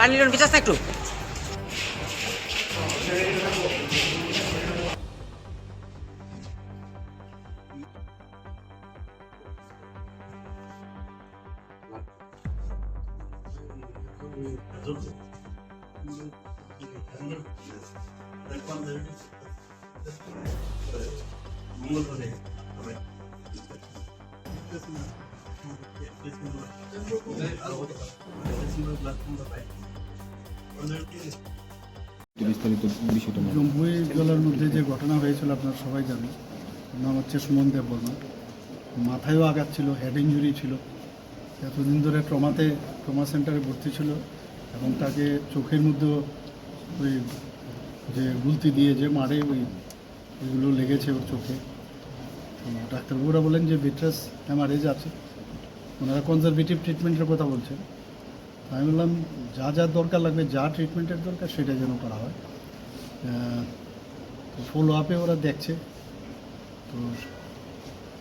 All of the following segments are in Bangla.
আর নিলন বিচাস না একটু। বিস্তারিত বিষয়টা নিয়ে। জম্বুই জেলার মধ্যে যে ঘটনা হয়েছিল, আপনারা সবাই জানেন। নাম হচ্ছে সুমন দেব বর্মা। মাথায়ও আঘাত ছিল হেড ইঞ্জুরি ছিল। এতদিন ধরে ট্রমাতে, ট্রমা সেন্টারে ভর্তি ছিল এবং তাকে চোখের মধ্যে ওই যে গুলতি দিয়ে যে মারে, ওই ওইগুলো লেগেছে ওর চোখে। ডাক্তারবাবুরা বলেন যে ভিট্রাস হ্যামারেজ আছে ওনারা কনজারভেটিভ ট্রিটমেন্টের কথা বলছেন। আমি বললাম, যা যা দরকার লাগবে, যা ট্রিটমেন্টের দরকার, সেটা যেন করা হয়। ফলো আপে ওরা দেখছে। তো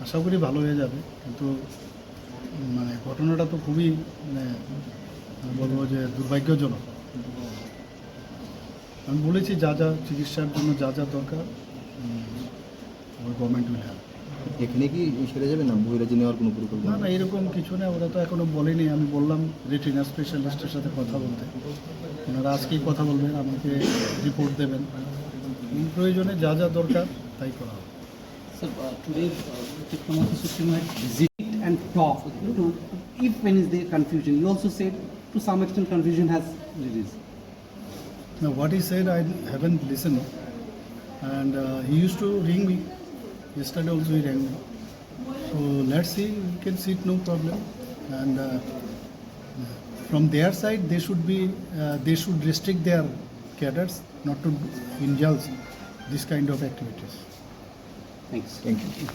আশা করি ভালো হয়ে যাবে। কিন্তু মানে ঘটনাটা তো খুবই মানে আমি বলব যে দুর্ভাগ্যজনক। আমি বলেছি, যা যা চিকিৎসার জন্য যা যা দরকার গভর্নমেন্ট উইল হ্যাভ এখানে কি সেরে যাবে না? বহিরাজ্যে নেওয়ার কোনো পরিকল্পনা না এরকম কিছু না ওরা তো এখনও বলেনি। আমি বললাম রেটিনা স্পেশালিস্টের সাথে কথা বলতে। ওনারা আজকেই কথা বলবেন আমাকে রিপোর্ট দেবেন। প্রয়োজনে যা যা দরকার তাই করা হবে। What is said I haven't listen and he use to ring me Yesterday also he ran. So let's see, we can sit, no problem. And uh, from their side, they should be, uh, they should restrict their cadets not to indulge this kind of activities. Thanks. Thank you.